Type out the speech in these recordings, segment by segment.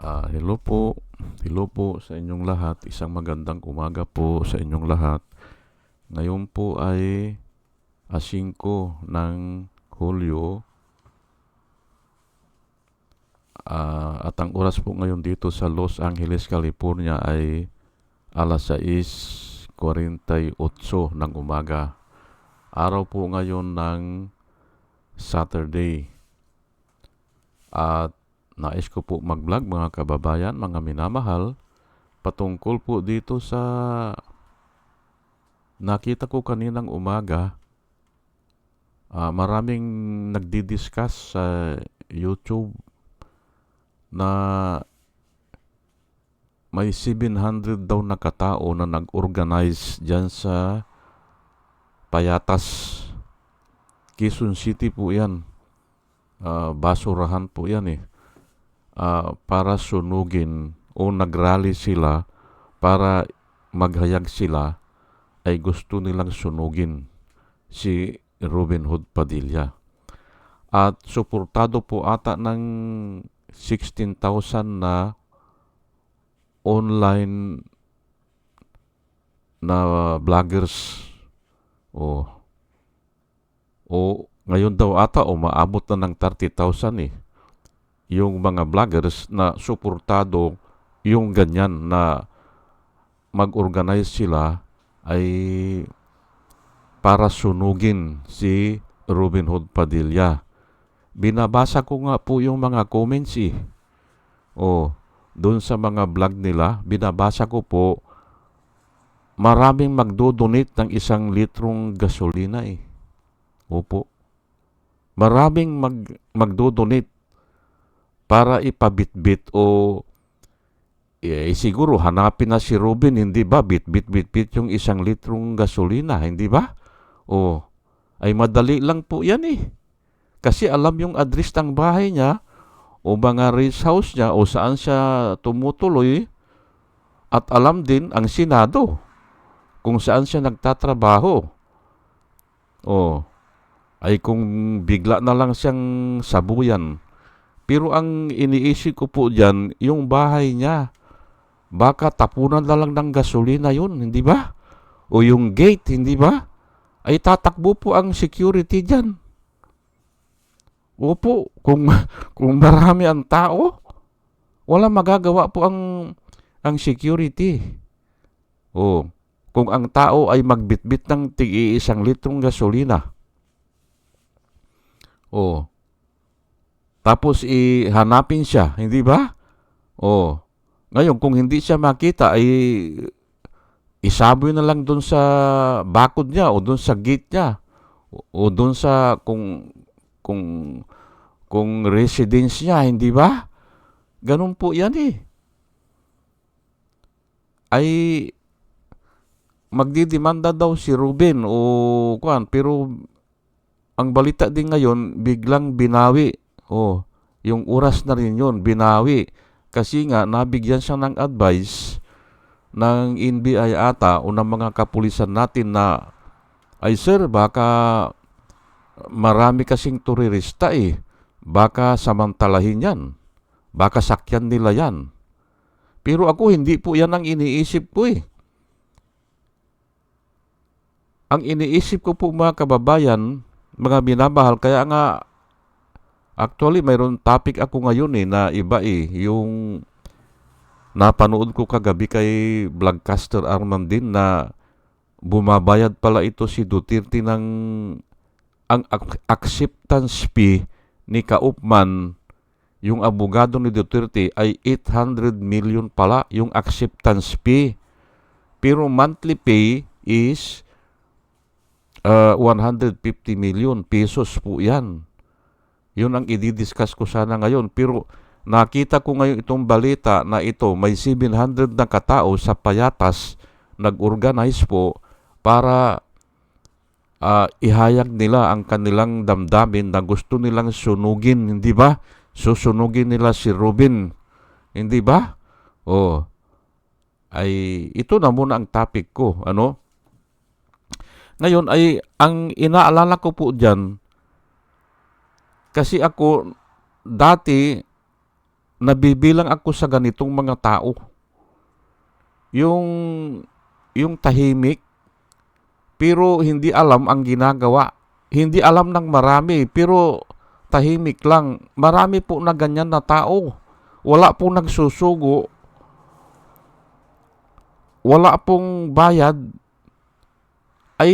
Ah, hello po. Hello po sa inyong lahat. Isang magandang umaga po sa inyong lahat. Ngayon po ay ah, 5 ng Hulyo. Ah, at ang oras po ngayon dito sa Los Angeles, California ay alas 6.48 ng umaga. Araw po ngayon ng Saturday. At nais ko po mag-vlog mga kababayan, mga minamahal, patungkol po dito sa nakita ko kaninang umaga. Ah, maraming nagdi-discuss sa YouTube na may 700 daw na katao na nag-organize dyan sa Payatas. Quezon City po yan. Ah, basurahan po yan eh. Ah, para sunugin o nagrally sila para maghayag sila ay gusto nilang sunugin si Robin Hood Padilla. At suportado po ata ng 16,000 na online na vloggers. O, o ngayon daw ata o maabot na ng 30,000 eh. Yung mga vloggers na suportado yung ganyan na mag-organize sila ay para sunugin si Robin Hood Padilla. Binabasa ko nga po yung mga comments eh. O, doon sa mga vlog nila, binabasa ko po, maraming magdodonate ng isang litrong gasolina eh. Opo. Maraming mag, magdodonate para ipabitbit o eh, siguro hanapin na si Robin, hindi ba? Bit-bit-bit-bit yung isang litrong gasolina, hindi ba? O, ay madali lang po yan eh. Kasi alam yung address ng bahay niya, o mga race house niya, o saan siya tumutuloy, at alam din ang Senado kung saan siya nagtatrabaho. O, ay kung bigla na lang siyang sabuyan. Pero ang iniisip ko po dyan, yung bahay niya, baka tapunan na lang ng gasolina yun, hindi ba? O yung gate, hindi ba? Ay tatakbo po ang security dyan. Opo, kung, kung marami ang tao, wala magagawa po ang, ang security. O, kung ang tao ay magbitbit ng tig isang litrong gasolina. O, tapos ihanapin siya, hindi ba? O, ngayon kung hindi siya makita ay isaboy na lang doon sa bakod niya o doon sa gate niya o doon sa kung kung kung residence niya, hindi ba? Ganun po 'yan eh. Ay magdidemanda daw si Ruben o kuan pero ang balita din ngayon biglang binawi. Oh, yung oras na rin yun, binawi. Kasi nga, nabigyan siya ng advice ng NBI ata o ng mga kapulisan natin na ay sir, baka marami kasing turirista eh. Baka samantalahin yan. Baka sakyan nila yan. Pero ako, hindi po yan ang iniisip ko eh. Ang iniisip ko po mga kababayan, mga binabahal, kaya nga Actually, mayroon topic ako ngayon eh na iba eh. Yung napanood ko kagabi kay Vlogcaster Armandin na bumabayad pala ito si Duterte ng ang acceptance fee ni Kaupman yung abogado ni Duterte ay 800 million pala yung acceptance fee. Pero monthly pay is uh, 150 million pesos po yan. Yun ang i-discuss ko sana ngayon. Pero nakita ko ngayon itong balita na ito, may 700 na katao sa Payatas nag-organize po para uh, ihayag nila ang kanilang damdamin na gusto nilang sunugin, hindi ba? Susunugin nila si Robin, hindi ba? Oh, ay ito na muna ang topic ko, ano? Ngayon ay ang inaalala ko po diyan kasi ako dati nabibilang ako sa ganitong mga tao. Yung yung tahimik pero hindi alam ang ginagawa. Hindi alam ng marami pero tahimik lang. Marami po na ganyan na tao. Wala pong nagsusugo. Wala pong bayad. Ay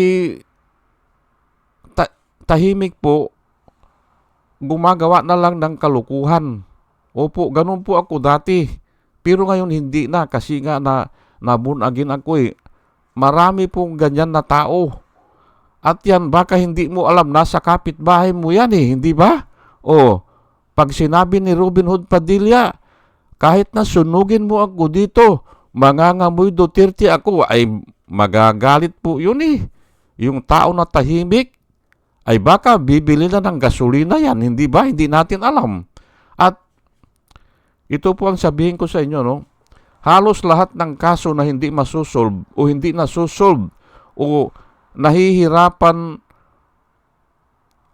ta- tahimik po gumagawa na lang ng kalukuhan. Opo, ganun po ako dati. Pero ngayon hindi na kasi nga na nabunagin ako eh. Marami pong ganyan na tao. At yan, baka hindi mo alam, nasa kapitbahay mo yan eh, hindi ba? O, pag sinabi ni Robin Hood Padilla, kahit na sunugin mo ako dito, mangangamoy Duterte ako, ay magagalit po yun eh. Yung tao na tahimik, ay baka bibili na ng gasolina yan, hindi ba? Hindi natin alam. At ito po ang sabihin ko sa inyo, no? Halos lahat ng kaso na hindi masusolve o hindi nasusolve o nahihirapan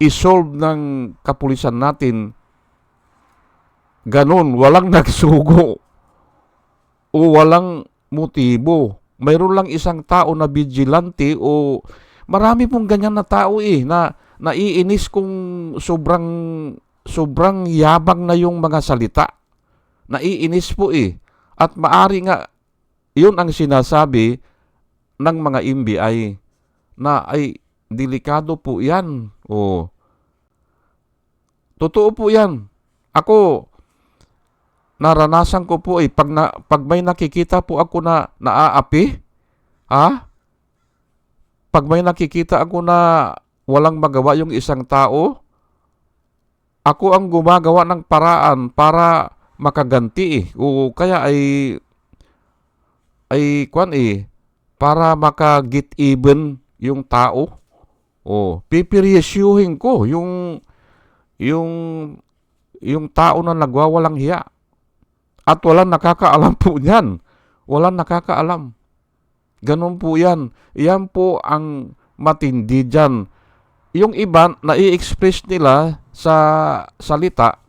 isolve ng kapulisan natin, ganun, walang nagsugo o walang motibo. Mayroon lang isang tao na vigilante o marami pong ganyan na tao eh, na naiinis kung sobrang sobrang yabang na yung mga salita. Naiinis po eh. At maari nga, yun ang sinasabi ng mga MBI na ay delikado po yan. O, totoo po yan. Ako, naranasan ko po eh, pag, na, pag may nakikita po ako na naaapi, ha? Pag may nakikita ako na walang magawa yung isang tao, ako ang gumagawa ng paraan para makaganti eh. O kaya ay ay kwan eh para maka-get even yung tao. O pipiryesyuhin ko yung yung yung tao na nagwawalang hiya. At walang nakakaalam po niyan. Walang nakakaalam. Ganun po yan. Yan po ang matindi dyan. Yung iba, nai-express nila sa salita,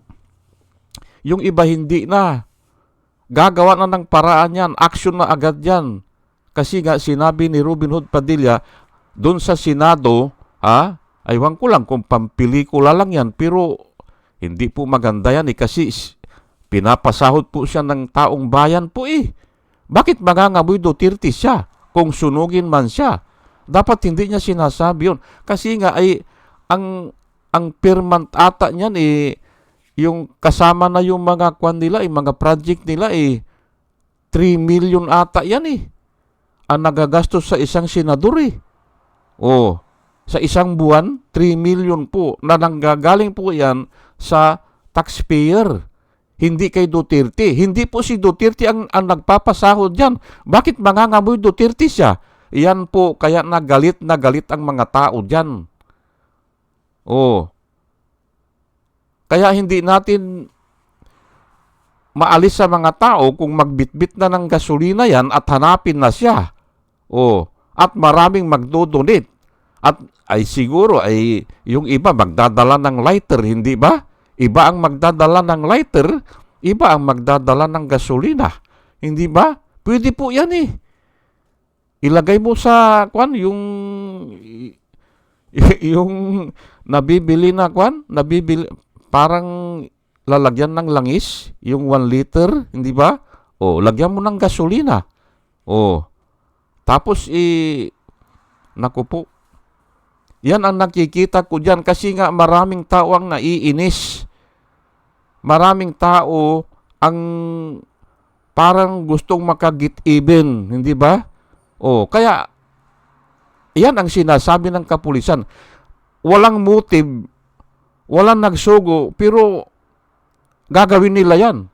yung iba hindi na. Gagawa na ng paraan yan. Action na agad yan. Kasi nga sinabi ni Robin Hood Padilla, doon sa Senado, ha, aywan ko lang kung pampelikula lang yan, pero hindi po maganda yan eh, kasi pinapasahod po siya ng taong bayan po eh. Bakit mangangamoy Duterte siya kung sunugin man siya? Dapat hindi niya sinasabi yun. Kasi nga ay ang ang permanent ata niyan eh yung kasama na yung mga kwan nila, eh, mga project nila eh 3 million ata yan eh. Ang nagagastos sa isang senador eh. Oh, sa isang buwan, 3 million po na nanggagaling po yan sa taxpayer. Hindi kay Duterte. Hindi po si Duterte ang, ang nagpapasahod dyan. Bakit mangangamoy Duterte siya? Yan po, kaya nagalit na galit ang mga tao dyan. Oh. Kaya hindi natin maalis sa mga tao kung magbitbit na ng gasolina yan at hanapin na siya. Oh, at maraming magdodonate. At ay siguro ay yung iba magdadala ng lighter, hindi ba? Iba ang magdadala ng lighter, iba ang magdadala ng gasolina. Hindi ba? Pwede po yan eh. Ilagay mo sa kwan yung yung nabibili na kwan, nabibili parang lalagyan ng langis, yung 1 liter, hindi ba? O, lagyan mo ng gasolina. O, tapos i naku po. Yan ang nakikita ko diyan kasi nga maraming tao ang naiinis. Maraming tao ang parang gustong makagit even, hindi ba? O, kaya yan ang sinasabi ng kapulisan. Walang motive, walang nagsugo, pero gagawin nila yan.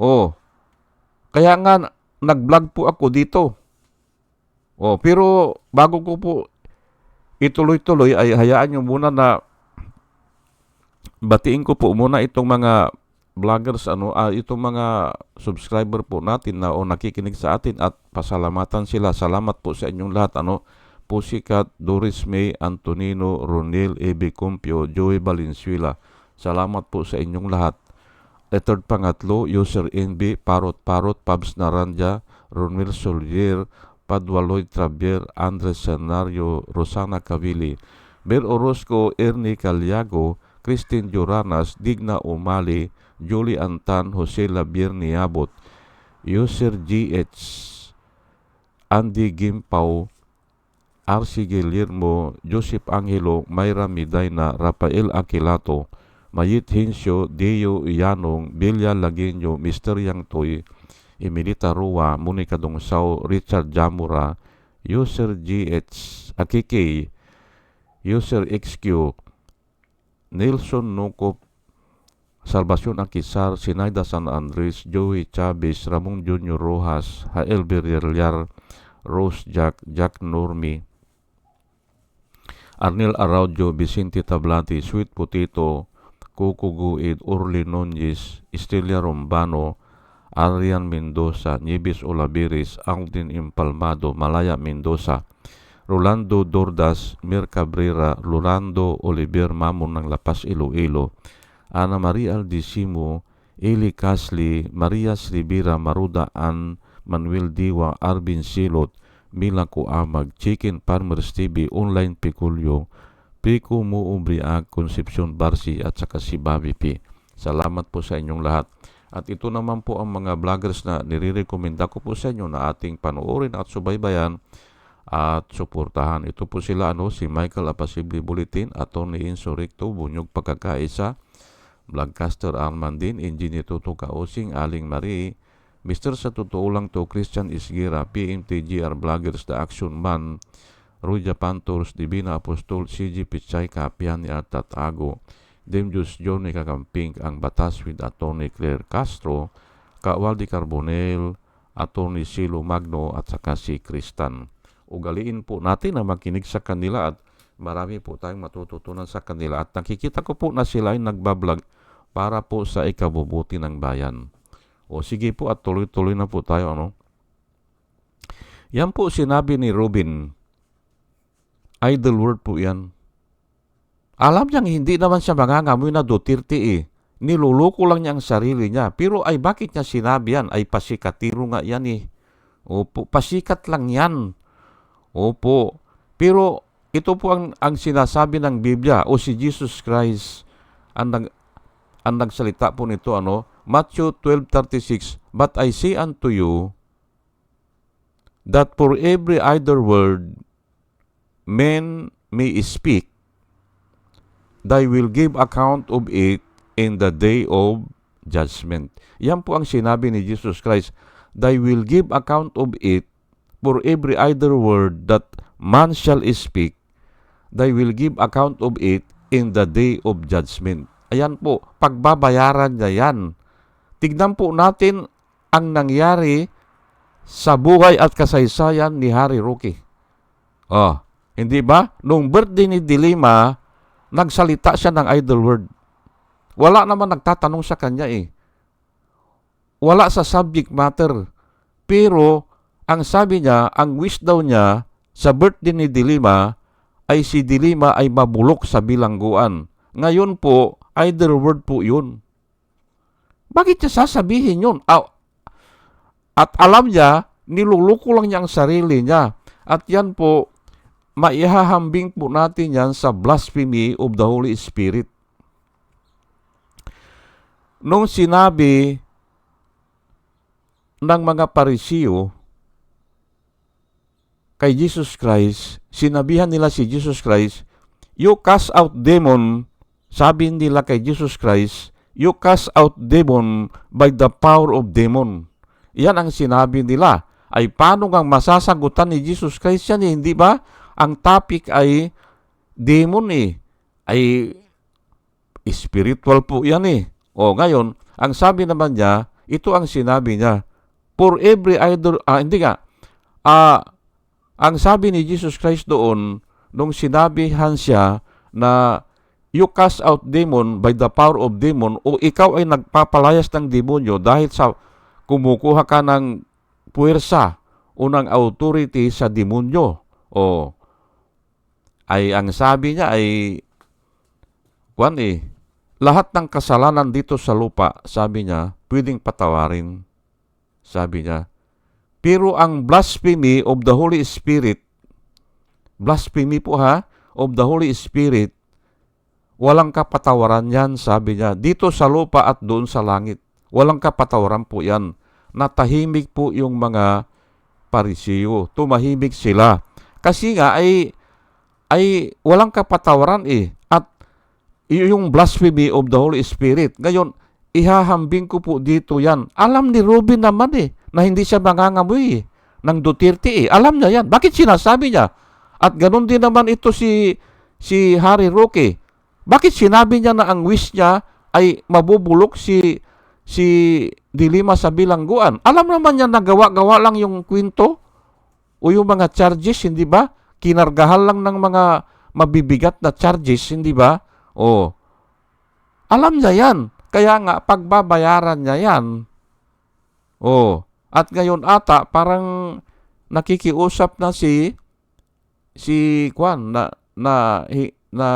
Oh. Kaya nga nag-vlog po ako dito. Oh, pero bago ko po ituloy-tuloy ay hayaan nyo muna na batiin ko po muna itong mga vloggers ano ah, itong mga subscriber po natin na o nakikinig sa atin at pasalamatan sila. Salamat po sa inyong lahat ano. Pusikat, Doris May, Antonino, Ronel, Ebe Compio, Joey Valenzuela. Salamat po sa inyong lahat. third pangatlo, user NB, Parot Parot, Pabs Naranja, Ronel Solier, Padwaloy Travier, Andres Senario, Rosana Cavili, Ber Orozco, Ernie Caliago, Christine Joranas, Digna Umali, Julie Antan, Jose Labier Niabot, User GH, Andy Gimpaw, RC Guillermo, Joseph Angelo, Mayra Midayna, Rafael Aquilato, Mayit Hinsyo, Deo Ianong, Bilya Laguinyo, Mr. Yang Toy, Emilita Rua, Monica Dongsaw, Richard Jamura, User GH, Akiki, User XQ, Nelson Nukop, Salvacion Akisar, Sinaida San Andres, Joey Chavez, Ramon Junior Rojas, Hael Villar, Rose Jack, Jack Normi, Arnel Araujo, Vicente Tablati, Sweet Potato, Coco Guid, Orly Nunez, Estelia Rombano, Arian Mendoza, Nieves Olaviris, Aldin Impalmado, Malaya Mendoza, Rolando Dordas, Mir Cabrera, Rolando Oliver Mamon ng Lapas Iloilo, Ana Maria Aldisimo, Eli Casli, Maria Rivera, Maruda An, Manuel Diwa, Arvin Silot, Mila Kuamag, Chicken Farmers TV, Online Piculyo, Pico Muubriag, Concepcion Barsi at saka si Bobby P. Salamat po sa inyong lahat. At ito naman po ang mga vloggers na nire-recommenda ko po sa inyo na ating panoorin at subaybayan at suportahan. Ito po sila ano, si Michael Apasible Bulletin, Atty. Insurrecto, Bunyog Pagkakaisa, Vlogcaster Armandin, Engineer Tuto Kaosing, Aling Marie, Mr. Sa Totoo Lang To, Christian Isgira, PMTGR Vloggers, The Action Man, Ruja Pantors, Divina Apostol, CG Pichay, Kapian ni Tatago, Demjus Johnny Kakamping, Ang Batas with Atty. Claire Castro, Kawaldi Carbonel, Atty. Silo Magno at saka si Kristan. Ugaliin po natin na makinig sa kanila at marami po tayong matututunan sa kanila at nakikita ko po na sila ay nagbablog para po sa ikabubuti ng bayan. O sige po at tuloy-tuloy na po tayo ano. Yan po sinabi ni Robin. Idle word po yan. Alam niyang hindi naman siya mangangamoy na Duterte eh. Niluloko lang niya ang sarili niya. Pero ay bakit niya sinabi yan? Ay pasikatiro nga yan eh. Opo, pasikat lang yan. Opo. Pero ito po ang, ang sinasabi ng Biblia o si Jesus Christ ang, nag, ang nagsalita po nito ano Matthew 12:36 But I say unto you that for every idle word men may speak they will give account of it in the day of judgment. Yan po ang sinabi ni Jesus Christ. They will give account of it for every idle word that man shall speak they will give account of it in the day of judgment. Ayan po, pagbabayaran niya yan. Tignan po natin ang nangyari sa buhay at kasaysayan ni Harry Roque. Oh, hindi ba? Nung birthday ni Dilima, nagsalita siya ng idle word. Wala naman nagtatanong sa kanya eh. Wala sa subject matter. Pero, ang sabi niya, ang wish daw niya sa birthday ni Dilima, ay si Dilima ay mabulok sa bilangguan. Ngayon po, either word po yun. Bakit niya sasabihin yun? At alam niya, niluluko lang niya ang sarili niya. At yan po, maihahambing po natin yan sa blasphemy of the Holy Spirit. Nung sinabi ng mga parisiyo kay Jesus Christ, sinabihan nila si Jesus Christ, you cast out demon, sabi nila kay Jesus Christ, you cast out demon by the power of demon. Yan ang sinabi nila. Ay paano ngang masasagutan ni Jesus Christ yan eh, hindi ba? Ang topic ay demon eh. Ay spiritual po yan eh. O ngayon, ang sabi naman niya, ito ang sinabi niya, for every idol, ah, hindi nga, ah, ang sabi ni Jesus Christ doon, nung sinabihan siya na you cast out demon by the power of demon o ikaw ay nagpapalayas ng demonyo dahil sa kumukuha ka ng puwersa o ng authority sa demonyo o ay ang sabi niya ay kwan eh lahat ng kasalanan dito sa lupa, sabi niya, pwedeng patawarin. Sabi niya. Pero ang blasphemy of the Holy Spirit, blasphemy po ha, of the Holy Spirit, walang kapatawaran yan, sabi niya. Dito sa lupa at doon sa langit. Walang kapatawaran po yan. Natahimik po yung mga parisiyo. Tumahimik sila. Kasi nga ay ay walang kapatawaran eh. At yung blasphemy of the Holy Spirit. Ngayon, ihahambing ko po dito yan. Alam ni Ruben naman eh, na hindi siya mangangamoy eh, ng Duterte eh. Alam niya yan. Bakit sinasabi niya? At ganun din naman ito si si Harry Roque. Bakit sinabi niya na ang wish niya ay mabubulok si si Dilima sa bilangguan? Alam naman niya na gawa-gawa lang yung kwento o yung mga charges, hindi ba? Kinargahan lang ng mga mabibigat na charges, hindi ba? O, alam niya yan. Kaya nga, pagbabayaran niya yan. O, at ngayon ata, parang nakikiusap na si si Kwan na na na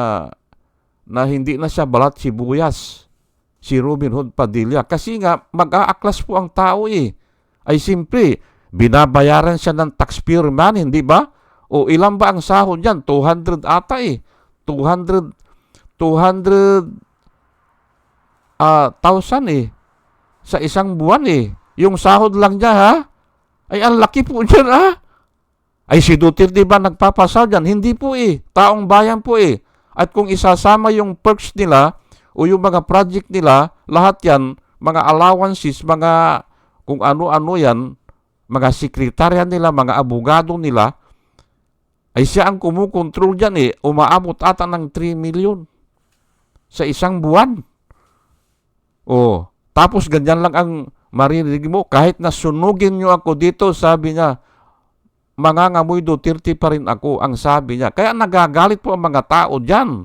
na hindi na siya balat sibuyas si Robin Hood Padilla. Kasi nga mag-aaklas po ang tao eh. Ay simple binabayaran siya ng taxpayer man hindi ba? O ilan ba ang sahod niyan? 200 ata eh. 200 200 ah thousand eh. Sa isang buwan eh yung sahod lang niya ha ay ang laki po niyan ha ay si Duterte ba nagpapasal dyan? Hindi po eh. Taong bayan po eh. At kung isasama yung perks nila o yung mga project nila, lahat yan, mga allowances, mga kung ano-ano yan, mga sekretarya nila, mga abogado nila, ay siya ang kumukontrol dyan eh. Umaabot ata ng 3 million sa isang buwan. Oh, tapos ganyan lang ang maririnig mo. Kahit na sunugin nyo ako dito, sabi niya, mangangamoy Duterte pa rin ako, ang sabi niya. Kaya nagagalit po ang mga tao dyan.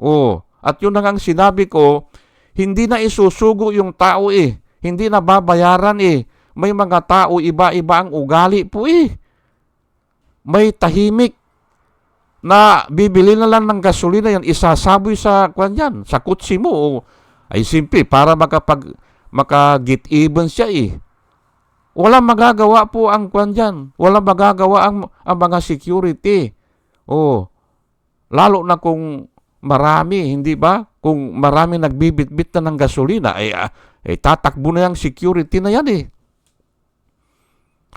Oh, at yun na ang sinabi ko, hindi na isusugo yung tao eh. Hindi na babayaran eh. May mga tao, iba-iba ang ugali po eh. May tahimik na bibili na lang ng gasolina yan, isasaboy sa kwan yan, sa kutsi mo. O, ay simple, para makapag, maka-get even siya eh. Walang magagawa po ang kwan dyan. Walang magagawa ang, ang mga security. Oh, lalo na kung marami, hindi ba? Kung marami nagbibitbit na ng gasolina, ay, ah, ay tatakbo na yung security na yan eh.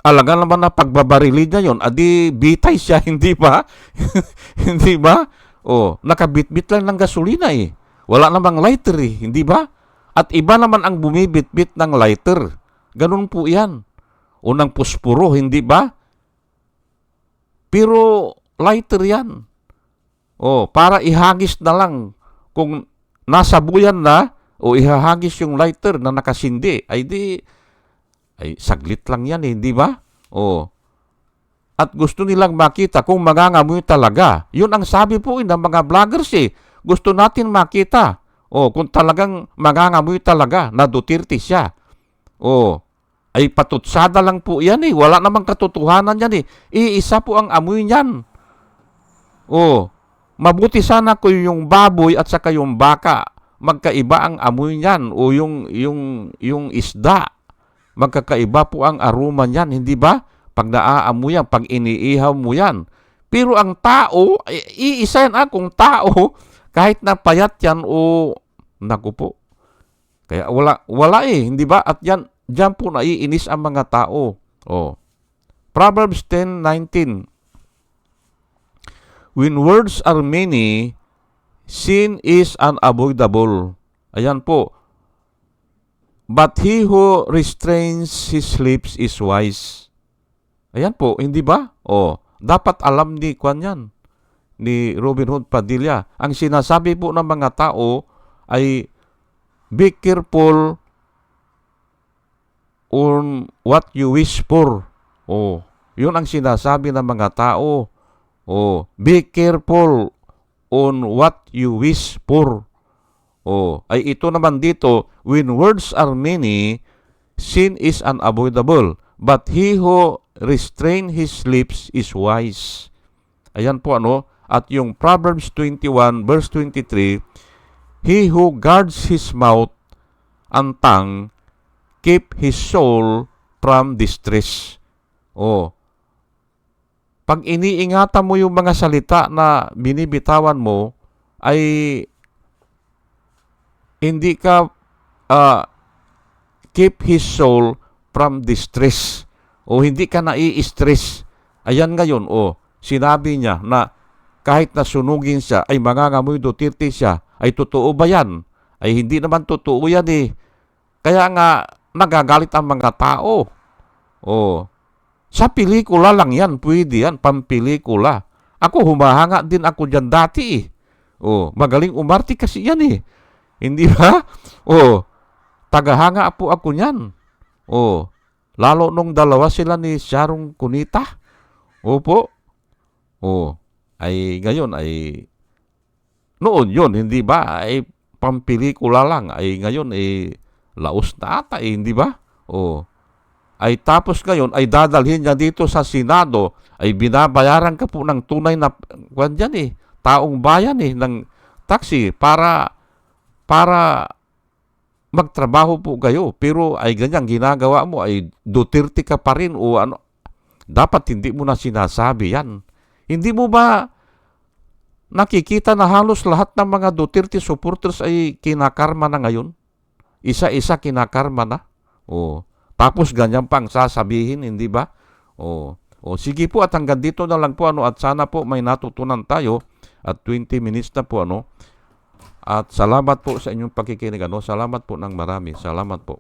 Alaga naman na pagbabarili niya yon, adi bitay siya, hindi ba? hindi ba? Oh, nakabitbit lang ng gasolina eh. Wala namang lighter eh, hindi ba? At iba naman ang bumibitbit ng lighter. Ganun po yan. Unang puspuro, hindi ba? Pero lighter yan. Oh, para ihagis na lang kung nasa buyan na o ihahagis yung lighter na nakasindi, ay di ay saglit lang yan eh, hindi ba? Oh. At gusto nilang makita kung mangangamoy talaga. Yun ang sabi po eh, ng mga vloggers eh. Gusto natin makita. Oh, kung talagang mangangamoy talaga na Duterte siya. Oh, ay patutsada lang po yan eh. Wala namang katotohanan yan eh. Iisa po ang amoy niyan. Oh, mabuti sana kung yung baboy at saka yung baka magkaiba ang amoy niyan o yung yung yung isda magkakaiba po ang aroma niyan, hindi ba? Pag naaamoy yan, pag iniihaw mo yan. Pero ang tao, i- iisa yan ah, kung tao, kahit na payat yan o, naku po. Kaya wala, wala eh, hindi ba? At yan, dyan po naiinis ang mga tao. Oh. Proverbs 10.19 When words are many, sin is unavoidable. Ayan po. But he who restrains his lips is wise. Ayan po, hindi ba? O, dapat alam ni Kwan yan, ni Robin Hood Padilla. Ang sinasabi po ng mga tao ay be careful on what you wish for. O, yun ang sinasabi ng mga tao. O, be careful on what you wish for. Oh, ay ito naman dito, when words are many, sin is unavoidable, but he who restrain his lips is wise. Ayan po ano, at yung Proverbs 21 verse 23, He who guards his mouth and tongue, keep his soul from distress. Oh. Pag iniingatan mo yung mga salita na binibitawan mo, ay hindi ka ah, keep his soul from distress o hindi ka nai-stress. Ayan ngayon, o, sinabi niya na kahit na sunugin siya, ay mangangamoy Duterte siya, ay totoo ba yan? Ay hindi naman totoo yan eh. Kaya nga, nagagalit ang mga tao. O, sa pelikula lang yan, pwede yan, pampelikula. Ako, humahanga din ako dyan dati eh. O, magaling umarte kasi yan eh. Hindi ba? O, tagahanga po ako niyan. O, lalo nung dalawa sila ni Sharon Cunita. Opo. O, ay ngayon ay noon yun, hindi ba? Ay pampelikula lang. Ay ngayon ay laos na ata eh, hindi ba? O, ay tapos ngayon ay dadalhin niya dito sa Senado ay binabayaran ka po ng tunay na kwan dyan eh, taong bayan eh, ng taxi para para magtrabaho po kayo pero ay ganyan ginagawa mo ay Duterte ka pa rin o ano dapat hindi mo na sinasabi yan hindi mo ba nakikita na halos lahat ng mga Duterte supporters ay kinakarma na ngayon isa-isa kinakarma na o tapos ganyan pang sasabihin hindi ba o o sige po at hanggang dito na lang po ano at sana po may natutunan tayo at 20 minutes na po ano at salamat po sa inyong pakikinig. Ano? Salamat po ng marami. Salamat po.